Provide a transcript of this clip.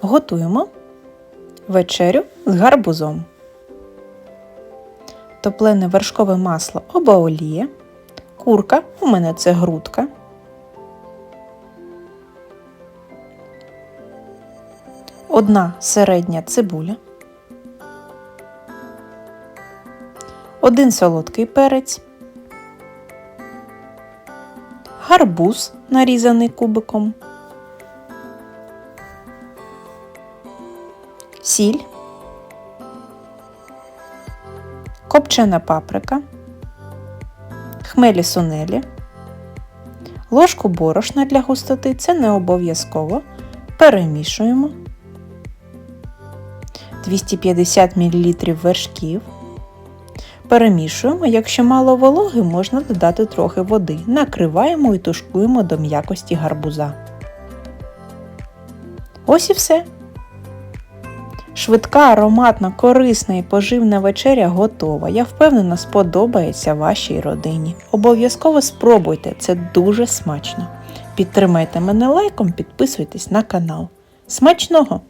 Готуємо вечерю з гарбузом. Топлене вершкове масло або олія. Курка, у мене це грудка. Одна середня цибуля. Один солодкий перець. Гарбуз нарізаний кубиком. Сіль. Копчена паприка. Хмелі сунелі. Ложку борошна для густоти це не обов'язково. Перемішуємо. 250 мл вершків. Перемішуємо, якщо мало вологи, можна додати трохи води. Накриваємо і тушкуємо до м'якості гарбуза. Ось і все. Швидка, ароматна, корисна і поживна вечеря готова. Я впевнена, сподобається вашій родині. Обов'язково спробуйте, це дуже смачно. Підтримайте мене лайком, підписуйтесь на канал. Смачного!